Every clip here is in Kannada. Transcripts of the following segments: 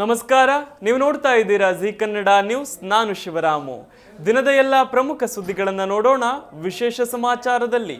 ನಮಸ್ಕಾರ, ನೀವು ನೋಡ್ತಾ ಇದ್ದೀರಾ ಜಿ ಕನ್ನಡ ನ್ಯೂಸ್, ನಾನು ಶಿವರಾಮು. ದಿನದ ಎಲ್ಲ ಪ್ರಮುಖ ಸುದ್ದಿಗಳನ್ನು ನೋಡೋಣ, ವಿಶೇಷ ಸಮಾಚಾರದಲ್ಲಿ.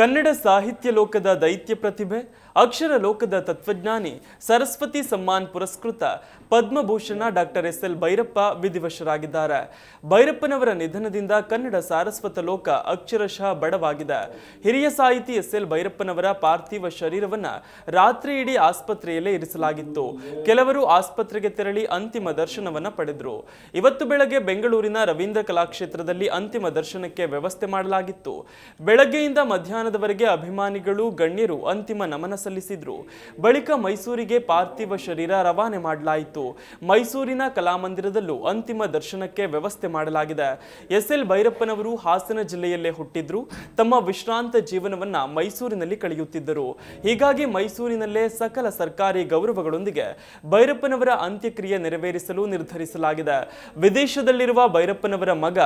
ಕನ್ನಡ ಸಾಹಿತ್ಯ ಲೋಕದ ದೈತ್ಯ ಪ್ರತಿಭೆ ಅಕ್ಷರ ಲೋಕದ ತತ್ವಜ್ಞಾನಿ ಸರಸ್ವತಿ ಸಮ್ಮಾನ್ ಪುರಸ್ಕೃತ Padma Bhushan doctor S L Bhyrappa ವಿಧಿವಶರಾಗಿದ್ದಾರೆ. ಭೈರಪ್ಪನವರ ನಿಧನದಿಂದ ಕನ್ನಡ ಸಾರಸ್ವತ ಲೋಕ ಅಕ್ಷರಶಃ ಬಡವಾಗಿದೆ. ಹಿರಿಯ ಸಾಹಿತಿ ಎಸ್ ಎಲ್ ಭೈರಪ್ಪನವರ ಪಾರ್ಥಿವ ಶರೀರವನ್ನು ರಾತ್ರಿ ಇಡೀ ಆಸ್ಪತ್ರೆಯಲ್ಲೇ ಇರಿಸಲಾಗಿತ್ತು. ಕೆಲವರು ಆಸ್ಪತ್ರೆಗೆ ತೆರಳಿ ಅಂತಿಮ ದರ್ಶನವನ್ನ ಪಡೆದರು. ಇವತ್ತು ಬೆಳಗ್ಗೆ ಬೆಂಗಳೂರಿನ ರವೀಂದ್ರ ಕಲಾಕ್ಷೇತ್ರದಲ್ಲಿ ಅಂತಿಮ ದರ್ಶನಕ್ಕೆ ವ್ಯವಸ್ಥೆ ಮಾಡಲಾಗಿತ್ತು. ಬೆಳಗ್ಗೆಯಿಂದ ಮಧ್ಯಾಹ್ನದವರೆಗೆ ಅಭಿಮಾನಿಗಳು, ಗಣ್ಯರು ಅಂತಿಮ ನಮನ ಸಲ್ಲಿಸಿದ್ರು. ಬಳಿಕ ಮೈಸೂರಿಗೆ ಪಾರ್ಥಿವ ಶರೀರ ರವಾನೆ ಮಾಡಲಾಯಿತು. ಮೈಸೂರಿನ ಕಲಾಮಂದಿರದಲ್ಲೂ ಅಂತಿಮ ದರ್ಶನಕ್ಕೆ ವ್ಯವಸ್ಥೆ ಮಾಡಲಾಗಿದೆ. ಎಸ್ ಎಲ್ ಭೈರಪ್ಪನವರು ಹಾಸನ ಜಿಲ್ಲೆಯಲ್ಲೇ ಹುಟ್ಟಿದ್ರು. ತಮ್ಮ ವಿಶ್ರಾಂತ ಜೀವನವನ್ನ ಮೈಸೂರಿನಲ್ಲಿ ಕಳೆಯುತ್ತಿದ್ದರು. ಹೀಗಾಗಿ ಮೈಸೂರಿನಲ್ಲೇ ಸಕಲ ಸರ್ಕಾರಿ ಗೌರವಗಳೊಂದಿಗೆ ಭೈರಪ್ಪನವರ ಅಂತ್ಯಕ್ರಿಯೆ ನೆರವೇರಿಸಲು ನಿರ್ಧರಿಸಲಾಗಿದೆ. ವಿದೇಶದಲ್ಲಿರುವ ಭೈರಪ್ಪನವರ ಮಗ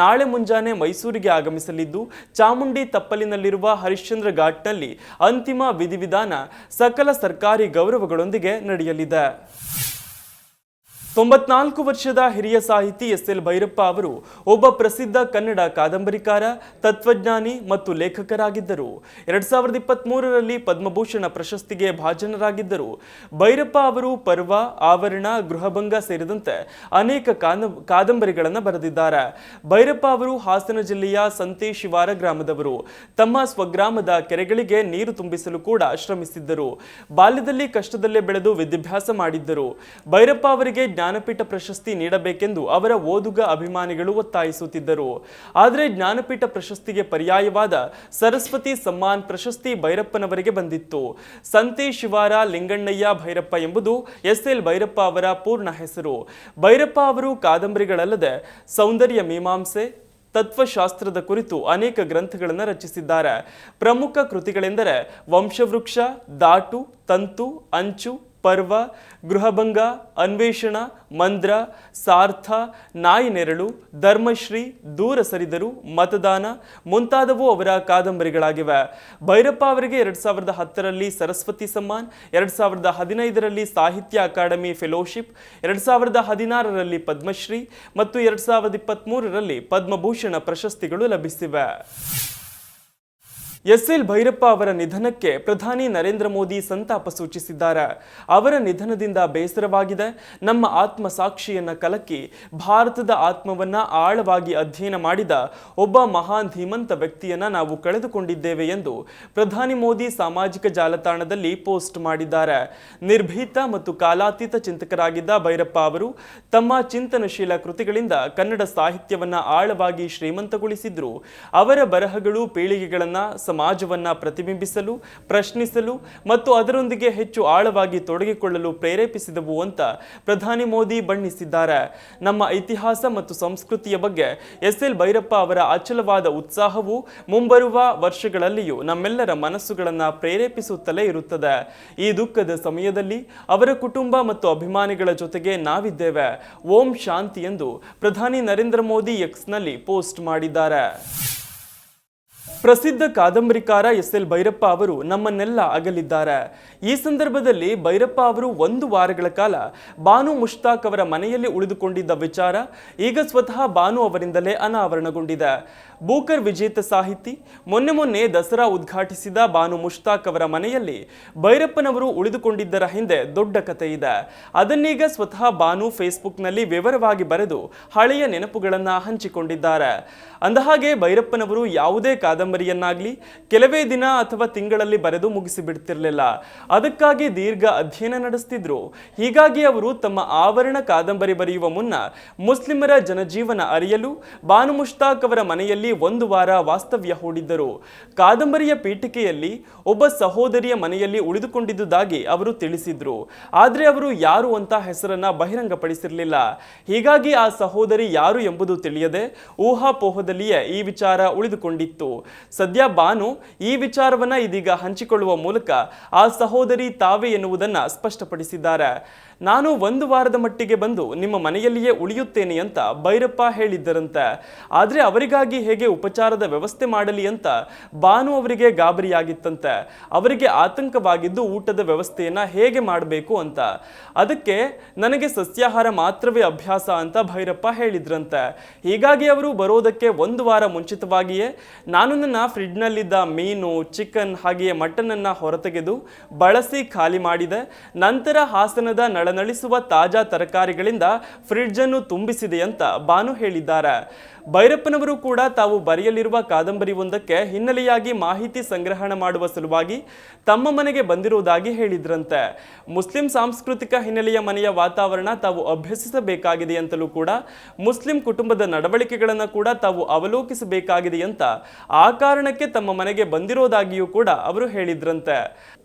ನಾಳೆ ಮುಂಜಾನೆ ಮೈಸೂರಿಗೆ ಆಗಮಿಸಲಿದ್ದು, ಚಾಮುಂಡಿ ತಪ್ಪಲಿನಲ್ಲಿರುವ ಹರಿಶ್ಚಂದ್ರ ಘಾಟ್ನಲ್ಲಿ ಅಂತಿಮ ವಿಧಿವಿಧಾನ ಸಕಲ ಸರ್ಕಾರಿ ಗೌರವಗಳೊಂದಿಗೆ ನಡೆಯಲಿದೆ. ತೊಂಬತ್ನಾಲ್ಕು ವರ್ಷದ ಹಿರಿಯ ಸಾಹಿತಿ ಎಸ್ ಎಲ್ ಭೈರಪ್ಪ ಅವರು ಒಬ್ಬ ಪ್ರಸಿದ್ಧ ಕನ್ನಡ ಕಾದಂಬರಿಕಾರ, ತತ್ವಜ್ಞಾನಿ ಮತ್ತು ಲೇಖಕರಾಗಿದ್ದರು. ಎರಡ್ ಸಾವಿರದ ಇಪ್ಪತ್ತ್ ಮೂರರಲ್ಲಿ ಪದ್ಮಭೂಷಣ ಪ್ರಶಸ್ತಿಗೆ ಭಾಜನರಾಗಿದ್ದರು. ಭೈರಪ್ಪ ಅವರು ಪರ್ವ, ಆವರಣ, ಗೃಹಭಂಗ ಸೇರಿದಂತೆ ಅನೇಕ ಕಾದ ಕಾದಂಬರಿಗಳನ್ನು ಬರೆದಿದ್ದಾರೆ. ಭೈರಪ್ಪ ಅವರು ಹಾಸನ ಜಿಲ್ಲೆಯ ಸಂತೆ ಶಿವಾರ ಗ್ರಾಮದವರು. ತಮ್ಮ ಸ್ವಗ್ರಾಮದ ಕೆರೆಗಳಿಗೆ ನೀರು ತುಂಬಿಸಲು ಕೂಡ ಶ್ರಮಿಸಿದ್ದರು. ಬಾಲ್ಯದಲ್ಲಿ ಕಷ್ಟದಲ್ಲೇ ಬೆಳೆದು ವಿದ್ಯಾಭ್ಯಾಸ ಮಾಡಿದ್ದರು. ಭೈರಪ್ಪ ಅವರಿಗೆ ಜ್ಞಾನಪೀಠ ಪ್ರಶಸ್ತಿ ನೀಡಬೇಕೆಂದು ಅವರ ಓದುಗ ಅಭಿಮಾನಿಗಳು ಒತ್ತಾಯಿಸುತ್ತಿದ್ದರು. ಆದರೆ ಜ್ಞಾನಪೀಠ ಪ್ರಶಸ್ತಿಗೆ ಪರ್ಯಾಯವಾದ ಸರಸ್ವತಿ ಸಮ್ಮಾನ್ ಪ್ರಶಸ್ತಿ ಭೈರಪ್ಪನವರಿಗೆ ಬಂದಿತ್ತು. ಸಂತೆ ಶಿವಾರ ಲಿಂಗಣ್ಣಯ್ಯ ಭೈರಪ್ಪ ಎಂಬುದು ಎಸ್ ಎಲ್ ಭೈರಪ್ಪ ಅವರ ಪೂರ್ಣ ಹೆಸರು. ಭೈರಪ್ಪ ಅವರು ಕಾದಂಬರಿಗಳಲ್ಲದೆ ಸೌಂದರ್ಯ ಮೀಮಾಂಸೆ, ತತ್ವಶಾಸ್ತ್ರದ ಕುರಿತು ಅನೇಕ ಗ್ರಂಥಗಳನ್ನು ರಚಿಸಿದ್ದಾರೆ. ಪ್ರಮುಖ ಕೃತಿಗಳೆಂದರೆ ವಂಶವೃಕ್ಷ, ದಾಟು, ತಂತು, ಅಂಚು ಪರ್ವ, ಗೃಹಭಂಗ, ಅನ್ವೇಷಣ, ಮಂದ್ರ, ಸಾರ್ಥ, ನಾಯಿ ನೆರಳು, ಧರ್ಮಶ್ರೀ, ದೂರ ಸರಿದರು, ಮತದಾನ ಮುಂತಾದವು ಅವರ ಕಾದಂಬರಿಗಳಾಗಿವೆ. ಭೈರಪ್ಪ ಅವರಿಗೆ ಎರಡು ಸಾವಿರದ ಹತ್ತರಲ್ಲಿ ಸರಸ್ವತಿ ಸಮ್ಮಾನ್, ಎರಡು ಸಾವಿರದ ಹದಿನೈದರಲ್ಲಿ ಸಾಹಿತ್ಯ ಅಕಾಡೆಮಿ ಫೆಲೋಶಿಪ್, ಎರಡು ಸಾವಿರದ ಹದಿನಾರರಲ್ಲಿ ಪದ್ಮಶ್ರೀ ಮತ್ತು ಎರಡು ಸಾವಿರದ ಇಪ್ಪತ್ತ್ಮೂರರಲ್ಲಿ ಪದ್ಮಭೂಷಣ ಪ್ರಶಸ್ತಿಗಳು ಲಭಿಸಿವೆ. ಎಸ್ ಎಲ್ ಭೈರಪ್ಪ ಅವರ ನಿಧನಕ್ಕೆ ಪ್ರಧಾನಿ ನರೇಂದ್ರ ಮೋದಿ ಸಂತಾಪ ಸೂಚಿಸಿದ್ದಾರೆ. ಅವರ ನಿಧನದಿಂದ ಬೇಸರವಾಗಿದೆ. ನಮ್ಮ ಆತ್ಮ ಸಾಕ್ಷಿಯನ್ನು ಕಲಕಿ ಭಾರತದ ಆತ್ಮವನ್ನ ಆಳವಾಗಿ ಅಧ್ಯಯನ ಮಾಡಿದ ಒಬ್ಬ ಮಹಾನ್ ಧೀಮಂತ ವ್ಯಕ್ತಿಯನ್ನ ನಾವು ಕಳೆದುಕೊಂಡಿದ್ದೇವೆ ಎಂದು ಪ್ರಧಾನಿ ಮೋದಿ ಸಾಮಾಜಿಕ ಜಾಲತಾಣದಲ್ಲಿ ಪೋಸ್ಟ್ ಮಾಡಿದ್ದಾರೆ. ನಿರ್ಭೀತ ಮತ್ತು ಕಾಲಾತೀತ ಚಿಂತಕರಾಗಿದ್ದ ಭೈರಪ್ಪ ಅವರು ತಮ್ಮ ಚಿಂತನಶೀಲ ಕೃತಿಗಳಿಂದ ಕನ್ನಡ ಸಾಹಿತ್ಯವನ್ನ ಆಳವಾಗಿ ಶ್ರೀಮಂತಗೊಳಿಸಿದ್ರು. ಅವರ ಬರಹಗಳು, ಪೀಳಿಗೆಗಳನ್ನ ಸಮಾಜವನ್ನ ಪ್ರತಿಬಿಂಬಿಸಲು, ಪ್ರಶ್ನಿಸಲು ಮತ್ತು ಅದರೊಂದಿಗೆ ಹೆಚ್ಚು ಆಳವಾಗಿ ತೊಡಗಿಕೊಳ್ಳಲು ಪ್ರೇರೇಪಿಸಿದವು ಅಂತ ಪ್ರಧಾನಿ ಮೋದಿ ಬಣ್ಣಿಸಿದ್ದಾರೆ. ನಮ್ಮ ಇತಿಹಾಸ ಮತ್ತು ಸಂಸ್ಕೃತಿಯ ಬಗ್ಗೆ ಎಸ್ ಎಲ್ ಭೈರಪ್ಪ ಅವರ ಅಚಲವಾದ ಉತ್ಸಾಹವು ಮುಂಬರುವ ವರ್ಷಗಳಲ್ಲಿಯೂ ನಮ್ಮೆಲ್ಲರ ಮನಸ್ಸುಗಳನ್ನು ಪ್ರೇರೇಪಿಸುತ್ತಲೇ ಇರುತ್ತದೆ. ಈ ದುಃಖದ ಸಮಯದಲ್ಲಿ ಅವರ ಕುಟುಂಬ ಮತ್ತು ಅಭಿಮಾನಿಗಳ ಜೊತೆಗೆ ನಾವಿದ್ದೇವೆ. ಓಂ ಶಾಂತಿ ಎಂದು ಪ್ರಧಾನಿ ನರೇಂದ್ರ ಮೋದಿ ಎಕ್ಸ್ನಲ್ಲಿ ಪೋಸ್ಟ್ ಮಾಡಿದ್ದಾರೆ. ಪ್ರಸಿದ್ಧ ಕಾದಂಬರಿಕಾರ ಎಸ್ ಎಲ್ ಭೈರಪ್ಪ ಅವರು ನಮ್ಮನ್ನೆಲ್ಲ ಅಗಲಿದ್ದಾರೆ. ಈ ಸಂದರ್ಭದಲ್ಲಿ ಭೈರಪ್ಪ ಅವರು ಒಂದು ವಾರಗಳ ಕಾಲ ಬಾನು ಮುಷ್ತಾಕ್ ಅವರ ಮನೆಯಲ್ಲಿ ಉಳಿದುಕೊಂಡಿದ್ದ ವಿಚಾರ ಈಗ ಸ್ವತಃ ಬಾನು ಅವರಿಂದಲೇ ಅನಾವರಣಗೊಂಡಿದೆ. ಬೂಕರ್ ವಿಜೇತ ಸಾಹಿತಿ, ಮೊನ್ನೆ ಮೊನ್ನೆ ದಸರಾ ಉದ್ಘಾಟಿಸಿದ ಬಾನು ಮುಷ್ತಾಕ್ ಅವರ ಮನೆಯಲ್ಲಿ ಭೈರಪ್ಪನವರು ಉಳಿದುಕೊಂಡಿದ್ದರ ಹಿಂದೆ ದೊಡ್ಡ ಕಥೆ ಇದೆ. ಅದನ್ನೀಗ ಸ್ವತಃ ಬಾನು ಫೇಸ್ಬುಕ್ನಲ್ಲಿ ವಿವರವಾಗಿ ಬರೆದು ಹಳೆಯ ನೆನಪುಗಳನ್ನು ಹಂಚಿಕೊಂಡಿದ್ದಾರೆ. ಅಂದಹಾಗೆ, ಭೈರಪ್ಪನವರು ಯಾವುದೇ ಕಾದಂಬರಿಯನ್ನಾಗ್ಲಿ ಕೆಲವೇ ದಿನ ಅಥವಾ ತಿಂಗಳಲ್ಲಿ ಬರೆದು ಮುಗಿಸಿಬಿಡ್ತಿರಲಿಲ್ಲ. ಅದಕ್ಕಾಗಿ ದೀರ್ಘ ಅಧ್ಯಯನ ನಡೆಸ್ತಿದ್ರು. ಹೀಗಾಗಿ ಅವರು ತಮ್ಮ ಆವರಣ ಕಾದಂಬರಿ ಬರೆಯುವ ಮುನ್ನ ಮುಸ್ಲಿಮರ ಜನಜೀವನ ಅರಿಯಲು ಬಾನು ಮುಷ್ತಾಕ್ ಅವರ ಮನೆಯಲ್ಲಿ ಒಂದು ವಾರ ವಾಸ್ತವ್ಯ ಹೂಡಿದ್ದರು. ಕಾದಂಬರಿಯ ಪೀಠಿಕೆಯಲ್ಲಿ ಒಬ್ಬ ಸಹೋದರಿಯ ಮನೆಯಲ್ಲಿ ಉಳಿದುಕೊಂಡಿದ್ದುದಾಗಿ ಅವರು ತಿಳಿಸಿದ್ರು. ಆದರೆ ಅವರು ಯಾರು ಅಂತ ಹೆಸರನ್ನ ಬಹಿರಂಗಪಡಿಸಿರಲಿಲ್ಲ. ಹೀಗಾಗಿ ಆ ಸಹೋದರಿ ಯಾರು ಎಂಬುದು ತಿಳಿಯದೆ ಊಹಾಪೋಹದಲ್ಲಿಯೇ ಈ ವಿಚಾರ ಉಳಿದುಕೊಂಡಿತ್ತು. ಸದ್ಯ ಬಾನು ಈ ವಿಚಾರವನ್ನ ಇದೀಗ ಹಂಚಿಕೊಳ್ಳುವ ಮೂಲಕ ಆ ಸಹೋದರಿ ತಾವೇ ಎನ್ನುವುದನ್ನ ಸ್ಪಷ್ಟಪಡಿಸಿದ್ದಾರೆ. ನಾನು ಒಂದು ವಾರದ ಮಟ್ಟಿಗೆ ಬಂದು ನಿಮ್ಮ ಮನೆಯಲ್ಲಿಯೇ ಉಳಿಯುತ್ತೇನೆ ಅಂತ ಭೈರಪ್ಪ ಹೇಳಿದ್ದರಂತೆ. ಆದರೆ ಅವರಿಗಾಗಿ ಹೇಗೆ ಉಪಚಾರದ ವ್ಯವಸ್ಥೆ ಮಾಡಲಿ ಅಂತ ಬಾನು ಅವರಿಗೆ ಗಾಬರಿಯಾಗಿತ್ತಂತೆ. ಅವರಿಗೆ ಆತಂಕವಾಗಿದ್ದು ಊಟದ ವ್ಯವಸ್ಥೆಯನ್ನು ಹೇಗೆ ಮಾಡಬೇಕು ಅಂತ. ಅದಕ್ಕೆ ನನಗೆ ಸಸ್ಯಾಹಾರ ಮಾತ್ರವೇ ಅಭ್ಯಾಸ ಅಂತ ಭೈರಪ್ಪ ಹೇಳಿದ್ರಂತೆ. ಹೀಗಾಗಿ ಅವರು ಬರೋದಕ್ಕೆ ಒಂದು ವಾರ ಮುಂಚಿತವಾಗಿಯೇ ನಾನು ನನ್ನ ಫ್ರಿಡ್ಜ್ನಲ್ಲಿದ್ದ ಮೀನು, ಚಿಕನ್ ಹಾಗೆಯೇ ಮಟನನ್ನು ಹೊರತೆಗೆದು ಬಳಸಿ ಖಾಲಿ ಮಾಡಿದೆ. ನಂತರ ಹಾಸನದ ನಳನಳಿಸುವ ತಾಜಾ ತರಕಾರಿಗಳಿಂದ ಫ್ರಿಡ್ಜನ್ನು ತುಂಬಿಸಿದೆ ಅಂತ ಬಾನು ಹೇಳಿದ್ದಾರೆ. ಭೈರಪ್ಪನವರು ಕೂಡ ತಾವು ಬರೆಯಲಿರುವ ಕಾದಂಬರಿ ಒಂದಕ್ಕೆ ಹಿನ್ನೆಲೆಯಾಗಿ ಮಾಹಿತಿ ಸಂಗ್ರಹಣ ಮಾಡುವ ಸಲುವಾಗಿ ತಮ್ಮ ಮನೆಗೆ ಬಂದಿರುವುದಾಗಿ ಹೇಳಿದ್ರಂತೆ. ಮುಸ್ಲಿಂ ಸಾಂಸ್ಕೃತಿಕ ಹಿನ್ನೆಲೆಯ ಮನೆಯ ವಾತಾವರಣ ತಾವು ಅಭ್ಯಸಿಸಬೇಕಾಗಿದೆ ಅಂತಲೂ ಕೂಡ, ಮುಸ್ಲಿಂ ಕುಟುಂಬದ ನಡವಳಿಕೆಗಳನ್ನು ಕೂಡ ತಾವು ಅವಲೋಕಿಸಬೇಕಾಗಿದೆ ಅಂತ ಆ ಕಾರಣಕ್ಕೆ ತಮ್ಮ ಮನೆಗೆ ಬಂದಿರೋದಾಗಿಯೂ ಕೂಡ ಅವರು ಹೇಳಿದ್ರಂತೆ.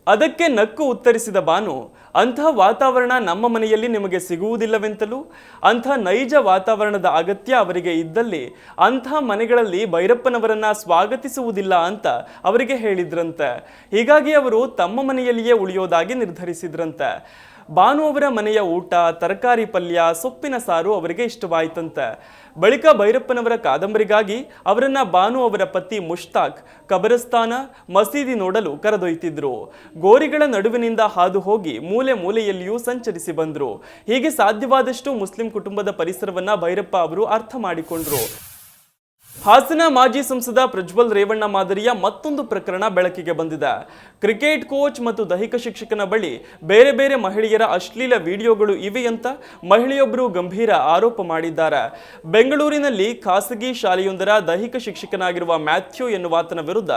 ಅದಕ್ಕೆ ನಕ್ಕು ಉತ್ತರಿಸಿದ ಬಾನು ಅಂತಹ ವಾತಾವರಣ ನಮ್ಮ ಮನೆಯಲ್ಲಿ ನಿಮಗೆ ಸಿಗುವುದಿಲ್ಲವೆಂತಲೂ, ಅಂಥ ನೈಜ ವಾತಾವರಣದ ಅಗತ್ಯ ಅವರಿಗೆ ಇದ್ದಲ್ಲಿ ಅಂಥ ಮನೆಗಳಲ್ಲಿ ಭೈರಪ್ಪನವರನ್ನ ಸ್ವಾಗತಿಸುವುದಿಲ್ಲ ಅಂತ ಅವರಿಗೆ ಹೇಳಿದ್ರಂತೆ. ಹೀಗಾಗಿ ಅವರು ತಮ್ಮ ಮನೆಯಲ್ಲಿಯೇ ಉಳಿಯೋದಾಗಿ ನಿರ್ಧರಿಸಿದ್ರಂತೆ. ಬಾನು ಅವರ ಮನೆಯ ಊಟ, ತರಕಾರಿ ಪಲ್ಯ, ಸೊಪ್ಪಿನ ಸಾರು ಅವರಿಗೆ ಇಷ್ಟವಾಯಿತಂತೆ. ಬಳಿಕ ಭೈರಪ್ಪನವರ ಕಾದಂಬರಿಗಾಗಿ ಅವರನ್ನ ಬಾನು ಅವರ ಪತಿ ಮುಷ್ತಾಕ್, ಕಬರಸ್ತಾನ, ಮಸೀದಿ ನೋಡಲು ಕರೆದೊಯ್ತಿದ್ರು. ಗೋರಿಗಳ ನಡುವಿನಿಂದ ಹಾದು ಹೋಗಿ ಮೂಲೆ ಮೂಲೆಯಲ್ಲಿಯೂ ಸಂಚರಿಸಿ ಬಂದರು. ಹೀಗೆ ಸಾಧ್ಯವಾದಷ್ಟು ಮುಸ್ಲಿಂ ಕುಟುಂಬದ ಪರಿಸರವನ್ನ ಭೈರಪ್ಪ ಅವರು ಅರ್ಥ ಮಾಡಿಕೊಂಡ್ರು. ಹಾಸನ ಮಾಜಿ ಸಂಸದ ಪ್ರಜ್ವಲ್ ರೇವಣ್ಣ ಮಾದರಿಯ ಮತ್ತೊಂದು ಪ್ರಕರಣ ಬೆಳಕಿಗೆ ಬಂದಿದೆ. ಕ್ರಿಕೆಟ್ ಕೋಚ್ ಮತ್ತು ದೈಹಿಕ ಶಿಕ್ಷಕನ ಬಳಿ ಬೇರೆ ಬೇರೆ ಮಹಿಳೆಯರ ಅಶ್ಲೀಲ ವಿಡಿಯೋಗಳು ಇವೆ ಅಂತ ಮಹಿಳೆಯೊಬ್ಬರು ಗಂಭೀರ ಆರೋಪ ಮಾಡಿದ್ದಾರೆ. ಬೆಂಗಳೂರಿನಲ್ಲಿ ಖಾಸಗಿ ಶಾಲೆಯೊಂದರ ದೈಹಿಕ ಶಿಕ್ಷಕನಾಗಿರುವ ಮ್ಯಾಥ್ಯೂ ಎನ್ನುವಾತನ ವಿರುದ್ಧ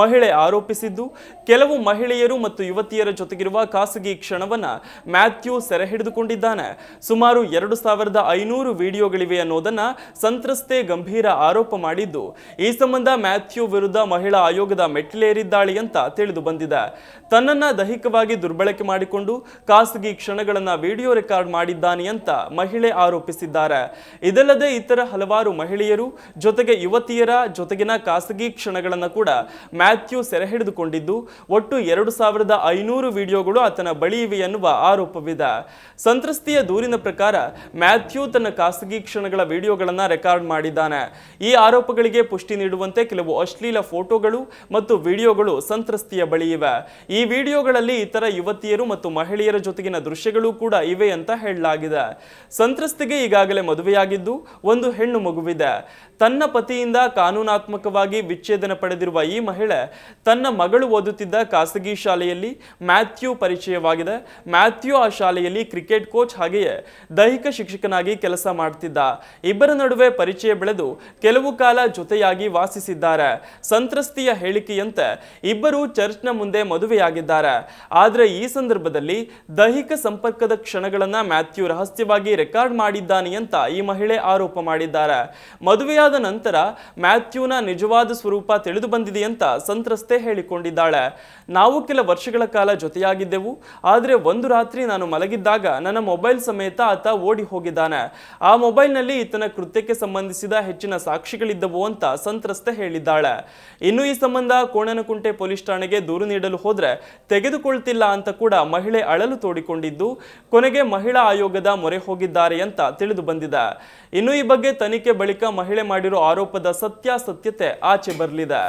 ಮಹಿಳೆ ಆರೋಪಿಸಿದ್ದು, ಕೆಲವು ಮಹಿಳೆಯರು ಮತ್ತು ಯುವತಿಯರ ಜೊತೆಗಿರುವ ಖಾಸಗಿ ಕ್ಷಣವನ್ನ ಮ್ಯಾಥ್ಯೂ ಸೆರೆ ಹಿಡಿದುಕೊಂಡಿದ್ದಾನೆ ಸುಮಾರು ಎರಡು ಸಾವಿರದ ಐನೂರು ವಿಡಿಯೋಗಳಿವೆ ಅನ್ನೋದನ್ನು ಸಂತ್ರಸ್ತೆ ಗಂಭೀರ ಆರೋಪ ಮಾಡಿದ್ದು. ಈ ಸಂಬಂಧ ಮ್ಯಾಥ್ಯೂ ವಿರುದ್ಧ ಮಹಿಳಾ ಆಯೋಗದ ಮೆಟ್ಟಿಲೇರಿದ್ದಾಳೆ ಅಂತ ತಿಳಿದು ಬಂದಿದೆ. ತನ್ನನ್ನ ದೈಹಿಕವಾಗಿ ದುರ್ಬಳಕೆ ಮಾಡಿಕೊಂಡು ಖಾಸಗಿ ಕ್ಷಣಗಳನ್ನ ವಿಡಿಯೋ ರೆಕಾರ್ಡ್ ಮಾಡಿದ್ದಾನೆ ಅಂತ ಮಹಿಳೆ ಆರೋಪಿಸಿದ್ದಾರೆ. ಇದಲ್ಲದೆ ಇತರ ಹಲವಾರು ಮಹಿಳೆಯರು, ಜೊತೆಗೆ ಯುವತಿಯರ ಜೊತೆಗಿನ ಖಾಸಗಿ ಕ್ಷಣಗಳನ್ನ ಕೂಡ ಮ್ಯಾಥ್ಯೂ ಸೆರೆ ಹಿಡಿದುಕೊಂಡಿದ್ದು, ಒಟ್ಟು ಎರಡು ಸಾವಿರದ ಐನೂರು ವಿಡಿಯೋಗಳು ಆತನ ಬಳಿ ಇವೆ ಎನ್ನುವ ಆರೋಪವಿದೆ. ಸಂತ್ರಸ್ತೆಯ ದೂರಿನ ಪ್ರಕಾರ ಮ್ಯಾಥ್ಯೂ ತನ್ನ ಖಾಸಗಿ ಕ್ಷಣಗಳ ವಿಡಿಯೋಗಳನ್ನ ರೆಕಾರ್ಡ್ ಮಾಡಿದ್ದಾನೆ. ಈ ಆರೋಪಗಳಿಗೆ ಪುಷ್ಟಿ ನೀಡುವಂತೆ ಕೆಲವು ಅಶ್ಲೀಲ ಫೋಟೋಗಳು ಮತ್ತು ವಿಡಿಯೋಗಳು ಸಂತ್ರಸ್ತಿಯ ಬಳಿ ಇವೆ. ಈ ವಿಡಿಯೋಗಳಲ್ಲಿ ಇತರ ಯುವತಿಯರು ಮತ್ತು ಮಹಿಳೆಯರ ಜೊತೆಗಿನ ದೃಶ್ಯಗಳು ಕೂಡ ಇವೆ ಅಂತ ಹೇಳಲಾಗಿದೆ. ಸಂತ್ರಸ್ತಿಗೆ ಈಗಾಗಲೇ ಮದುವೆಯಾಗಿದ್ದು ಒಂದು ಹೆಣ್ಣು ಮಗುವಿದೆ. ತನ್ನ ಪತಿಯಿಂದ ಕಾನೂನಾತ್ಮಕವಾಗಿ ವಿಚ್ಛೇದನ ಪಡೆದಿರುವ ಈ ಮಹಿಳೆ ತನ್ನ ಮಗಳು ಓದುತ್ತಿದ್ದ ಖಾಸಗಿ ಶಾಲೆಯಲ್ಲಿ ಮ್ಯಾಥ್ಯೂ ಪರಿಚಯವಾಗಿದೆ. ಮ್ಯಾಥ್ಯೂ ಆ ಶಾಲೆಯಲ್ಲಿ ಕ್ರಿಕೆಟ್ ಕೋಚ್ ಹಾಗೆಯೇ ದೈಹಿಕ ಶಿಕ್ಷಕನಾಗಿ ಕೆಲಸ ಮಾಡ್ತಿದ್ದ. ಇಬ್ಬರ ನಡುವೆ ಪರಿಚಯ ಬೆಳೆದು ಕೆಲವು ಕಾಲ ಜೊತೆಯಾಗಿ ವಾಸಿಸಿದ್ದಾರೆ. ಸಂತ್ರಸ್ತಿಯ ಹೇಳಿಕೆಯಂತೆ ಇಬ್ಬರು ಚರ್ಚ್ನ ಮುಂದೆ ಮದುವೆಯಾಗಿದ್ದಾರೆ. ಆದರೆ ಈ ಸಂದರ್ಭದಲ್ಲಿ ದೈಹಿಕ ಸಂಪರ್ಕದ ಕ್ಷಣಗಳನ್ನು ಮ್ಯಾಥ್ಯೂ ರಹಸ್ಯವಾಗಿ ರೆಕಾರ್ಡ್ ಮಾಡಿದ್ದಾನೆ ಅಂತ ಈ ಮಹಿಳೆ ಆರೋಪ ಮಾಡಿದ್ದಾರೆ. ಮದುವೆಯಾದ ನಂತರ ಮ್ಯಾಥ್ಯೂನ ನಿಜವಾದ ಸ್ವರೂಪ ತಿಳಿದು ಬಂದಿದೆ ಅಂತ ಸಂತ್ರಸ್ತೆ ಹೇಳಿಕೊಂಡಿದ್ದಾಳೆ. ನಾವು ಕೆಲ ವರ್ಷಗಳ ಕಾಲ ಜೊತೆಯಾಗಿದ್ದೆವು. ಆದರೆ ಒಂದು ರಾತ್ರಿ ನಾನು ಮಲಗಿದ್ದಾಗ ನನ್ನ ಮೊಬೈಲ್ ಸಮೇತ ಆತ ಓಡಿ ಹೋಗಿದ್ದಾನೆ. ಆ ಮೊಬೈಲ್ನಲ್ಲಿ ಈತನ ಕೃತ್ಯಕ್ಕೆ ಸಂಬಂಧಿಸಿದ ಹೆಚ್ಚಿನ ಸಾಕ್ಷಿಗಳಿದ್ದವು ಅಂತ ಸಂತ್ರಸ್ತೆ ಹೇಳಿದ್ದಾಳೆ. ಇನ್ನು ಈ ಸಂಬಂಧ ಕೋಣನಕುಂಟೆ ಪೊಲೀಸ್ ಠಾಣೆಗೆ ದೂರು ನೀಡಲು ಹೋದ್ರೆ ತೆಗೆದುಕೊಳ್ತಿಲ್ಲ ಅಂತ ಕೂಡ ಮಹಿಳೆ ಅಳಲು ತೋಡಿಕೊಂಡಿದ್ದು, ಕೊನೆಗೆ ಮಹಿಳಾ ಆಯೋಗದ ಮೊರೆ ಹೋಗಿದ್ದಾರೆ ಅಂತ ತಿಳಿದು ಬಂದಿದೆ. ಇನ್ನು ಈ ಬಗ್ಗೆ ತನಿಖೆ ಬಳಿಕ ಮಹಿಳೆ ಮಾಡಿರೋ ಆರೋಪದ ಸತ್ಯಾಸತ್ಯತೆ ಆಚೆ ಬರಲಿದೆ.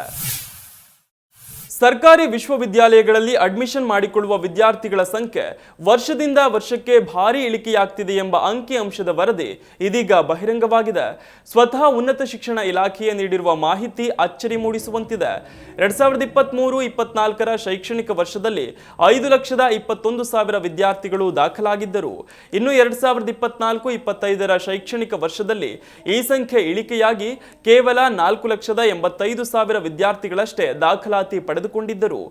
ಸರ್ಕಾರಿ ವಿಶ್ವವಿದ್ಯಾಲಯಗಳಲ್ಲಿ ಅಡ್ಮಿಷನ್ ಮಾಡಿಕೊಳ್ಳುವ ವಿದ್ಯಾರ್ಥಿಗಳ ಸಂಖ್ಯೆ ವರ್ಷದಿಂದ ವರ್ಷಕ್ಕೆ ಭಾರೀ ಇಳಿಕೆಯಾಗ್ತಿದೆ ಎಂಬ ಅಂಕಿ ಅಂಶದ ವರದಿ ಇದೀಗ ಬಹಿರಂಗವಾಗಿದೆ. ಸ್ವತಃ ಉನ್ನತ ಶಿಕ್ಷಣ ಇಲಾಖೆಯೇ ನೀಡಿರುವ ಮಾಹಿತಿ ಅಚ್ಚರಿ ಮೂಡಿಸುವಂತಿದೆ. ಎರಡ್ ಸಾವಿರದ ಇಪ್ಪತ್ತ್ಮೂರು ಇಪ್ಪತ್ನಾಲ್ಕರ ಶೈಕ್ಷಣಿಕ ವರ್ಷದಲ್ಲಿ ಐದು ಲಕ್ಷದ ಇಪ್ಪತ್ತೊಂದು ಸಾವಿರ ವಿದ್ಯಾರ್ಥಿಗಳು ದಾಖಲಾಗಿದ್ದರು. ಇನ್ನು ಎರಡ್ ಸಾವಿರದ ಇಪ್ಪತ್ನಾಲ್ಕು, ಇಪ್ಪತ್ತೈದರ ಶೈಕ್ಷಣಿಕ ವರ್ಷದಲ್ಲಿ ಈ ಸಂಖ್ಯೆ ಇಳಿಕೆಯಾಗಿ ಕೇವಲ ನಾಲ್ಕು ಲಕ್ಷದ ಎಂಬತ್ತೈದು ಸಾವಿರ ವಿದ್ಯಾರ್ಥಿಗಳಷ್ಟೇ ದಾಖಲಾತಿ ಪಡೆದುಕೊಂಡಿದ್ದರು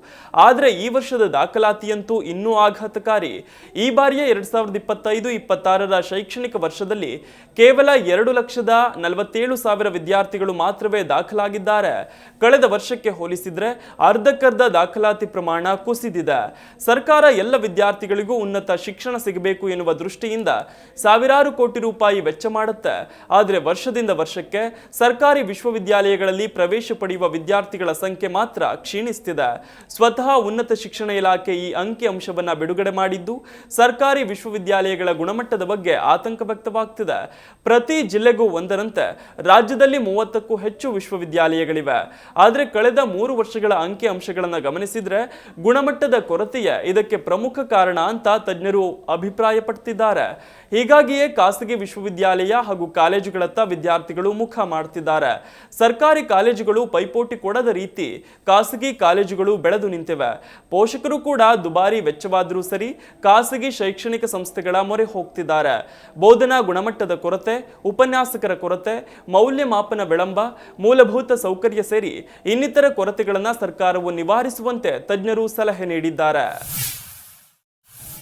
ಆದರೆ ಈ ವರ್ಷದ ದಾಖಲಾತಿಯಂತೂ ಇನ್ನೂ ಆಘಾತಕಾರಿ. ಈ ಬಾರಿಯ ಎರಡ್ ಸಾವಿರದ ಇಪ್ಪತ್ತೈದು, ಇಪ್ಪತ್ತಾರರ ಶೈಕ್ಷಣಿಕ ವರ್ಷದಲ್ಲಿ ಕೇವಲ ಎರಡು ಲಕ್ಷದ ನಲವತ್ತೇಳು ಸಾವಿರ ವಿದ್ಯಾರ್ಥಿಗಳು ಮಾತ್ರವೇ ದಾಖಲಾಗಿದ್ದಾರೆ. ಕಳೆದ ವರ್ಷಕ್ಕೆ ಹೋಲಿಸಿದ್ರೆ ಅರ್ಧಕ್ಕರ್ಧ ದಾಖಲಾತಿ ಪ್ರಮಾಣ ಕುಸಿದಿದೆ. ಸರ್ಕಾರ ಎಲ್ಲ ವಿದ್ಯಾರ್ಥಿಗಳಿಗೂ ಉನ್ನತ ಶಿಕ್ಷಣ ಸಿಗಬೇಕು ಎನ್ನುವ ದೃಷ್ಟಿಯಿಂದ ಸಾವಿರಾರು ಕೋಟಿ ರೂಪಾಯಿ ವೆಚ್ಚ ಮಾಡುತ್ತೆ. ಆದರೆ ವರ್ಷದಿಂದ ವರ್ಷಕ್ಕೆ ಸರ್ಕಾರಿ ವಿಶ್ವವಿದ್ಯಾಲಯಗಳಲ್ಲಿ ಪ್ರವೇಶ ಪಡೆಯುವ ವಿದ್ಯಾರ್ಥಿಗಳ ಸಂಖ್ಯೆ ಮಾತ್ರ ಕ್ಷೀಣಿಸ್ತಾ ಸ್ವತಃ ಉನ್ನತ ಶಿಕ್ಷಣ ಇಲಾಖೆ ಈ ಅಂಕಿ ಅಂಶವನ್ನ ಬಿಡುಗಡೆ ಮಾಡಿದ್ದು ಸರ್ಕಾರಿ ವಿಶ್ವವಿದ್ಯಾಲಯಗಳ ಗುಣಮಟ್ಟದ ಬಗ್ಗೆ ಆತಂಕ ವ್ಯಕ್ತವಾಗ್ತಿದೆ. ಪ್ರತಿ ಜಿಲ್ಲೆಗೂ ಒಂದರಂತೆ ರಾಜ್ಯದಲ್ಲಿ ಮೂವತ್ತಕ್ಕೂ ಹೆಚ್ಚು ವಿಶ್ವವಿದ್ಯಾಲಯಗಳಿವೆ. ಆದರೆ ಕಳೆದ ಮೂರು ವರ್ಷಗಳ ಅಂಕಿ ಅಂಶಗಳನ್ನು ಗಮನಿಸಿದ್ರೆ ಗುಣಮಟ್ಟದ ಕೊರತೆಯೇ ಇದಕ್ಕೆ ಪ್ರಮುಖ ಕಾರಣ ಅಂತ ತಜ್ಞರು ಅಭಿಪ್ರಾಯಪಡ್ತಿದ್ದಾರೆ. ಹೀಗಾಗಿಯೇ ಖಾಸಗಿ ವಿಶ್ವವಿದ್ಯಾಲಯ ಹಾಗೂ ಕಾಲೇಜುಗಳತ್ತ ವಿದ್ಯಾರ್ಥಿಗಳು ಮುಖ ಮಾಡ್ತಿದ್ದಾರೆ. ಸರ್ಕಾರಿ ಕಾಲೇಜುಗಳು ಪೈಪೋಟಿ ಕೊಡದ ರೀತಿ ಖಾಸಗಿ ಕಾಲೇಜುಗಳು ಬೆಳೆದು ನಿಂತಿವೆ. ಪೋಷಕರು ಕೂಡ ದುಬಾರಿ ವೆಚ್ಚವಾದರೂ ಸರಿ ಖಾಸಗಿ ಶೈಕ್ಷಣಿಕ ಸಂಸ್ಥೆಗಳ ಮೊರೆ ಹೋಗ್ತಿದ್ದಾರೆ. ಬೋಧನಾ ಗುಣಮಟ್ಟದ ಕೊರತೆ, ಉಪನ್ಯಾಸಕರ ಕೊರತೆ, ಮೌಲ್ಯಮಾಪನ ವಿಳಂಬ, ಮೂಲಭೂತ ಸೌಕರ್ಯ ಸೇರಿ ಇನ್ನಿತರ ಕೊರತೆಗಳನ್ನು ಸರ್ಕಾರವು ನಿವಾರಿಸುವಂತೆ ತಜ್ಞರು ಸಲಹೆ ನೀಡಿದ್ದಾರೆ.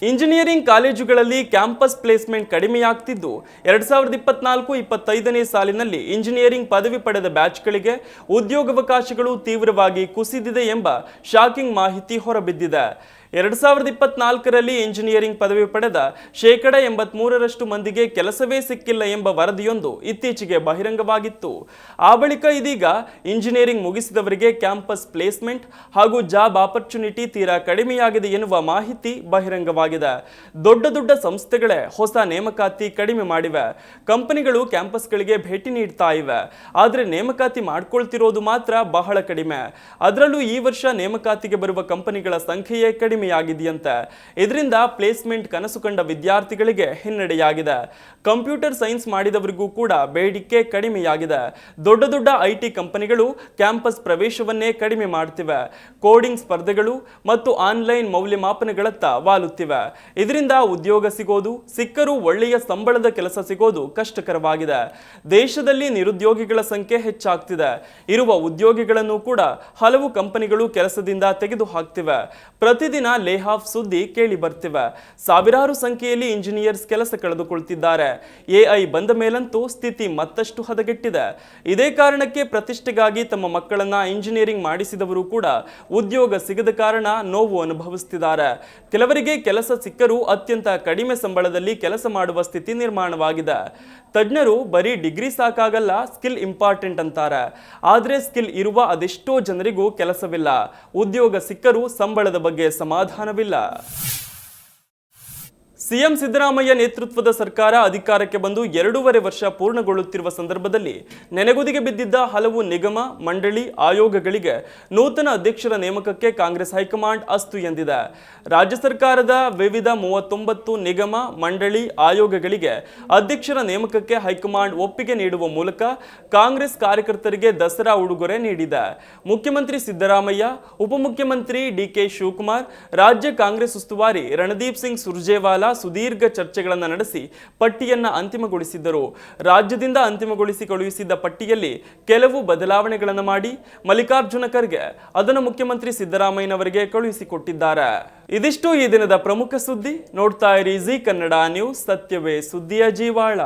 ಇಂಜಿನಿಯರಿಂಗ್ ಕಾಲೇಜುಗಳಲ್ಲಿ ಕ್ಯಾಂಪಸ್ ಪ್ಲೇಸ್ಮೆಂಟ್ ಕಡಿಮೆಯಾಗ್ತಿದ್ದು. ಎರಡ್ ಸಾವಿರದ ಇಪ್ಪತ್ನಾಲ್ಕು ಇಪ್ಪತ್ತೈದನೇ ಸಾಲಿನಲ್ಲಿ ಇಂಜಿನಿಯರಿಂಗ್ ಪದವಿ ಪಡೆದ ಬ್ಯಾಚ್ಗಳಿಗೆ ಉದ್ಯೋಗಾವಕಾಶಗಳು ತೀವ್ರವಾಗಿ ಕುಸಿದಿದೆ ಎಂಬ ಶಾಕಿಂಗ್ ಮಾಹಿತಿ ಹೊರಬಿದ್ದಿದೆ. ಎರಡ್ ಸಾವಿರದ ಇಪ್ಪತ್ನಾಲ್ಕರಲ್ಲಿ ಇಂಜಿನಿಯರಿಂಗ್ ಪದವಿ ಪಡೆದ ಶೇಕಡ ಎಂಬತ್ಮೂರರಷ್ಟು ಮಂದಿಗೆ ಕೆಲಸವೇ ಸಿಕ್ಕಿಲ್ಲ ಎಂಬ ವರದಿಯೊಂದು ಇತ್ತೀಚೆಗೆ ಬಹಿರಂಗವಾಗಿತ್ತು. ಆ ಬಳಿಕ ಇದೀಗ ಇಂಜಿನಿಯರಿಂಗ್ ಮುಗಿಸಿದವರಿಗೆ ಕ್ಯಾಂಪಸ್ ಪ್ಲೇಸ್ಮೆಂಟ್ ಹಾಗೂ ಜಾಬ್ ಆಪರ್ಚುನಿಟಿ ತೀರಾ ಕಡಿಮೆಯಾಗಿದೆ ಎನ್ನುವ ಮಾಹಿತಿ ಬಹಿರಂಗವಾಗಿದೆ. ದೊಡ್ಡ ದೊಡ್ಡ ಸಂಸ್ಥೆಗಳೇ ಹೊಸ ನೇಮಕಾತಿ ಕಡಿಮೆ ಮಾಡಿವೆ. ಕಂಪನಿಗಳು ಕ್ಯಾಂಪಸ್ಗಳಿಗೆ ಭೇಟಿ ನೀಡ್ತಾ ಇವೆ. ಆದರೆ ನೇಮಕಾತಿ ಮಾಡ್ಕೊಳ್ತಿರೋದು ಮಾತ್ರ ಬಹಳ ಕಡಿಮೆ. ಅದರಲ್ಲೂ ಈ ವರ್ಷ ನೇಮಕಾತಿಗೆ ಬರುವ ಕಂಪನಿಗಳ ಸಂಖ್ಯೆಯೇ ಕಡಿಮೆಯಾಗಿದೆಯಂತೆ. ಇದರಿಂದ ಪ್ಲೇಸ್ಮೆಂಟ್ ಕನಸು ಕಂಡ ವಿದ್ಯಾರ್ಥಿಗಳಿಗೆ ಹಿನ್ನಡೆಯಾಗಿದೆ. ಕಂಪ್ಯೂಟರ್ ಸೈನ್ಸ್ ಮಾಡಿದವರಿಗೂ ಕೂಡ ಬೇಡಿಕೆ ಕಡಿಮೆಯಾಗಿದೆ. ದೊಡ್ಡ ದೊಡ್ಡ ಐಟಿ ಕಂಪನಿಗಳು ಕ್ಯಾಂಪಸ್ ಪ್ರವೇಶವನ್ನೇ ಕಡಿಮೆ ಮಾಡ್ತಿವೆ. ಕೋಡಿಂಗ್ ಸ್ಪರ್ಧೆಗಳು ಮತ್ತು ಆನ್ಲೈನ್ ಮೌಲ್ಯಮಾಪನಗಳತ್ತ ವಾಲುತ್ತಿವೆ. ಇದರಿಂದ ಉದ್ಯೋಗ ಸಿಗೋದು, ಸಿಕ್ಕರೂ ಒಳ್ಳೆಯ ಸಂಬಳದ ಕೆಲಸ ಸಿಗೋದು ಕಷ್ಟಕರವಾಗಿದೆ. ದೇಶದಲ್ಲಿ ನಿರುದ್ಯೋಗಿಗಳ ಸಂಖ್ಯೆ ಹೆಚ್ಚಾಗ್ತಿದೆ. ಇರುವ ಉದ್ಯೋಗಿಗಳನ್ನು ಕೂಡ ಹಲವು ಕಂಪನಿಗಳು ಕೆಲಸದಿಂದ ತೆಗೆದು ಹಾಕ್ತಿವೆ ಪ್ರತಿದಿನ ಲೇಹ್ ಲೇಹಾಫ್ ಸುದ್ದಿ ಕೇಳಿ ಬರ್ತಿವೆ. ಸಾವಿರಾರು ಸಂಖ್ಯೆಯಲ್ಲಿ ಇಂಜಿನಿಯರ್ಸ್ ಕೆಲಸ ಕಳೆದುಕೊಳ್ತಿದ್ದಾರೆ. ಎಐ ಬಂದ ಮೇಲಂತೂ ಸ್ಥಿತಿ ಮತ್ತಷ್ಟು ಹದಗೆಟ್ಟಿದೆ. ಇದೇ ಕಾರಣಕ್ಕೆ ಪ್ರತಿಷ್ಠೆಗಾಗಿ ತಮ್ಮ ಮಕ್ಕಳನ್ನ ಇಂಜಿನಿಯರಿಂಗ್ ಮಾಡಿಸಿದವರು ಕೂಡ ಉದ್ಯೋಗ ಸಿಗದ ಕಾರಣ ನೋವು ಅನುಭವಿಸುತ್ತಿದ್ದಾರೆ ಕೆಲವರಿಗೆ ಕೆಲಸ ಸಿಕ್ಕರೂ ಅತ್ಯಂತ ಕಡಿಮೆ ಸಂಬಳದಲ್ಲಿ ಕೆಲಸ ಮಾಡುವ ಸ್ಥಿತಿ ನಿರ್ಮಾಣವಾಗಿದೆ. ತಜ್ಞರು, ಬರೀ ಡಿಗ್ರಿ ಸಾಕಾಗಲ್ಲ, ಸ್ಕಿಲ್ ಇಂಪಾರ್ಟೆಂಟ್ ಅಂತಾರೆ. ಆದರೆ ಸ್ಕಿಲ್ ಇರುವ ಅದೆಷ್ಟೋ ಜನರಿಗೂ ಕೆಲಸವಿಲ್ಲ. ಉದ್ಯೋಗ ಸಿಕ್ಕರೂ ಸಂಬಳದ ಬಗ್ಗೆ ಸಮಾಧಾನವಿಲ್ಲ. ಸಿಎಂ ಸಿದ್ದರಾಮಯ್ಯ ನೇತೃತ್ವದ ಸರ್ಕಾರ ಅಧಿಕಾರಕ್ಕೆ ಬಂದು ಎರಡೂವರೆ ವರ್ಷ ಪೂರ್ಣಗೊಳ್ಳುತ್ತಿರುವ ಸಂದರ್ಭದಲ್ಲಿ ನೆನೆಗುದಿಗೆ ಬಿದ್ದಿದ್ದ ಹಲವು ನಿಗಮ, ಮಂಡಳಿ, ಆಯೋಗಗಳಿಗೆ ನೂತನ ಅಧ್ಯಕ್ಷರ ನೇಮಕಕ್ಕೆ ಕಾಂಗ್ರೆಸ್ ಹೈಕಮಾಂಡ್ ಅಸ್ತು ಎಂದಿದೆ. ರಾಜ್ಯ ಸರ್ಕಾರದ ವಿವಿಧ ಮೂವತ್ತೊಂಬತ್ತು ನಿಗಮ, ಮಂಡಳಿ, ಆಯೋಗಗಳಿಗೆ ಅಧ್ಯಕ್ಷರ ನೇಮಕಕ್ಕೆ ಹೈಕಮಾಂಡ್ ಒಪ್ಪಿಗೆ ನೀಡುವ ಮೂಲಕ ಕಾಂಗ್ರೆಸ್ ಕಾರ್ಯಕರ್ತರಿಗೆ ದಸರಾ ಉಡುಗೊರೆ ನೀಡಿದೆ. ಮುಖ್ಯಮಂತ್ರಿ ಸಿದ್ದರಾಮಯ್ಯ, ಉಪಮುಖ್ಯಮಂತ್ರಿ ಡಿಕೆ ಶಿವಕುಮಾರ್, ರಾಜ್ಯ ಕಾಂಗ್ರೆಸ್ ಉಸ್ತುವಾರಿ ರಣದೀಪ್ ಸಿಂಗ್ ಸುರ್ಜೇವಾಲಾ ಸುದೀರ್ಘ ಚರ್ಚೆಗಳನ್ನು ನಡೆಸಿ ಪಟ್ಟಿಯನ್ನು ಅಂತಿಮಗೊಳಿಸಿದ್ದರು. ರಾಜ್ಯದಿಂದ ಅಂತಿಮಗೊಳಿಸಿ ಕಳುಹಿಸಿದ್ದ ಪಟ್ಟಿಯಲ್ಲಿ ಕೆಲವು ಬದಲಾವಣೆಗಳನ್ನು ಮಾಡಿ ಮಲ್ಲಿಕಾರ್ಜುನ ಖರ್ಗೆ ಅದನ್ನು ಮುಖ್ಯಮಂತ್ರಿ ಸಿದ್ದರಾಮಯ್ಯನವರಿಗೆ ಕಳುಹಿಸಿಕೊಟ್ಟಿದ್ದಾರೆ. ಇದಿಷ್ಟು ಈ ದಿನದ ಪ್ರಮುಖ ಸುದ್ದಿ. ನೋಡ್ತಾ ಇರಿ ಜಿ ಕನ್ನಡ ನ್ಯೂಸ್, ಸತ್ಯವೇ ಸುದ್ದಿಯ ಜೀವಾಳ.